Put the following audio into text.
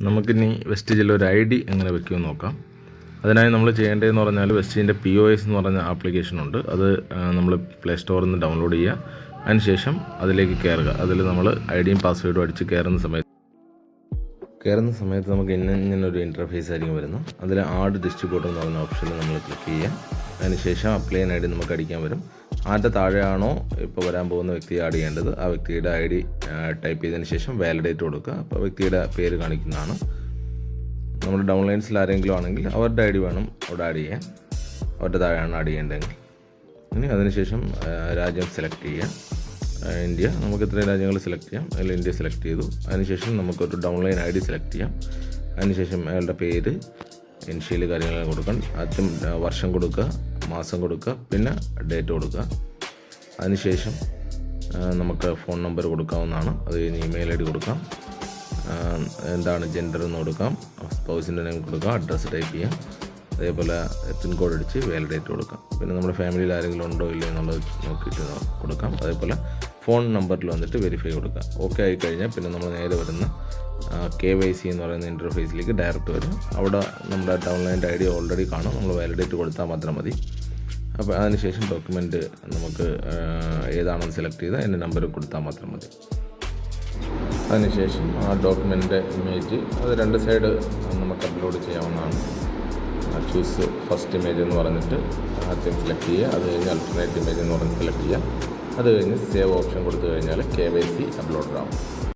നമുക്കിനി വെസ്റ്റേജിൽ ഒരു I D എങ്ങനെ വെക്കുമെന്ന് നോക്കാം. അതിനായി നമ്മൾ ചെയ്യേണ്ടതെന്ന് പറഞ്ഞാൽ വെസ്റ്റിന്റെ പി ഒ എസ് എന്ന് പറഞ്ഞ ആപ്ലിക്കേഷൻ ഉണ്ട്. അത് നമ്മൾ പ്ലേ സ്റ്റോറിൽ നിന്ന് ഡൗൺലോഡ് ചെയ്യുക. അതിനുശേഷം അതിലേക്ക് കയറുക അതിൽ നമ്മൾ ഐ ഡിയും പാസ്വേഡും അടിച്ച് കയറുന്ന സമയത്ത് കയറുന്ന സമയത്ത് നമുക്ക് ഇന്ന ഇങ്ങനൊരു ഇന്റർഫേസ് ആയിരിക്കും വരുന്നത്. അതിൽ ആഡ് ഡിസ്ട്രിബ്യൂട്ടർ എന്ന് പറഞ്ഞ ഓപ്ഷനിൽ നമ്മൾ ക്ലിക്ക് ചെയ്യുക. അതിനുശേഷം അപ്ലൈ ഡി നമുക്ക് അടിക്കാൻ വരും. ആരുടെ താഴെയാണോ ഇപ്പോൾ വരാൻ പോകുന്ന വ്യക്തി ആഡ് ചെയ്യേണ്ടത് ആ വ്യക്തിയുടെ ഐ ഡി ടൈപ്പ് ചെയ്തതിന് ശേഷം വാലിഡേറ്റ് കൊടുക്കുക. അപ്പോൾ വ്യക്തിയുടെ പേര് കാണിക്കുന്നതാണ്. നമ്മുടെ ഡൗൺലൈൻസിൽ ആരെങ്കിലും ആണെങ്കിൽ അവരുടെ ഐ ഡി വേണം അവിടെ ആഡ് ചെയ്യാൻ. അവരുടെ താഴെയാണ് ആഡ് ചെയ്യേണ്ടതെങ്കിൽ. ഇനി അതിനുശേഷം രാജ്യം സെലക്ട് ചെയ്യുക ഇന്ത്യ നമുക്ക് ഇത്രയും രാജ്യങ്ങൾ സെലക്ട് ചെയ്യാം. അതിൽ ഇന്ത്യ സെലക്ട് ചെയ്തു. അതിനുശേഷം നമുക്കൊരു ഡൗൺലൈൻ ഐ ഡി സെലക്ട് ചെയ്യാം. അതിനുശേഷം അയാളുടെ പേര് ഇൻഷ്യൽ കാര്യങ്ങൾ കൊടുക്കണം. ആദ്യം വർഷം കൊടുക്കുക മാസം കൊടുക്കുക പിന്നെ ഡേറ്റ് കൊടുക്കുക. അതിനുശേഷം നമുക്ക് ഫോൺ നമ്പർ കൊടുക്കാവുന്നതാണ്. അത് കഴിഞ്ഞ് ഇമെയിൽ ഐ ഡി കൊടുക്കാം. എന്താണ് ജെൻഡർ എന്ന് കൊടുക്കാം. സ്പൗസിന്റെ നെയിം കൊടുക്കാം അഡ്രസ്സ് ടൈപ്പ് ചെയ്യാം. അതേപോലെ പിൻകോഡ് അടിച്ച് വാലിഡേറ്റ് കൊടുക്കാം. പിന്നെ നമ്മുടെ ഫാമിലിയിൽ ആരെങ്കിലും ഉണ്ടോ ഇല്ലയോ എന്നുള്ളത് നോക്കിയിട്ട് കൊടുക്കാം. അതേപോലെ ഫോൺ നമ്പറിൽ വന്നിട്ട് വെരിഫൈ കൊടുക്കാം. ഓക്കെ ആയിക്കഴിഞ്ഞാൽ പിന്നെ നമ്മൾ നേരെ വരുന്ന കെ വൈ സി എന്ന് പറയുന്ന ഇന്റർഫേസിലേക്ക് ഡയറക്റ്റ് വരും. അവിടെ നമ്മുടെ ഡൗൺലൈന്റെ ഐ ഡി ഓൾറെഡി കാണും. നമ്മൾ വാലിഡേറ്റ് കൊടുത്താൽ മാത്രം മതി. അപ്പോൾ അതിനുശേഷം ഡോക്യുമെന്റ് നമുക്ക് ഏതാണെന്ന് സെലക്ട് ചെയ്താൽ എന്റെ നമ്പർ കൊടുത്താൽ മാത്രം മതി. അതിനുശേഷം ആ ഡോക്യുമെന്റിന്റെ ഇമേജ് അത് രണ്ട് സൈഡ് നമുക്ക് അപ്ലോഡ് ചെയ്യാവുന്നതാണ്. ചൂസ് ഫസ്റ്റ് ഇമേജ് എന്ന് പറഞ്ഞിട്ട് ആദ്യം സെലക്ട് ചെയ്യുക. അത് കഴിഞ്ഞ് അൾട്ടർനേറ്റ് ഇമേജ് എന്ന് പറഞ്ഞ് സെലക്ട് ചെയ്യുക. അത് കഴിഞ്ഞ് സേവ് ഓപ്ഷൻ കൊടുത്തു കഴിഞ്ഞാൽ കെ വൈ സി അപ്ലോഡ് ആവും.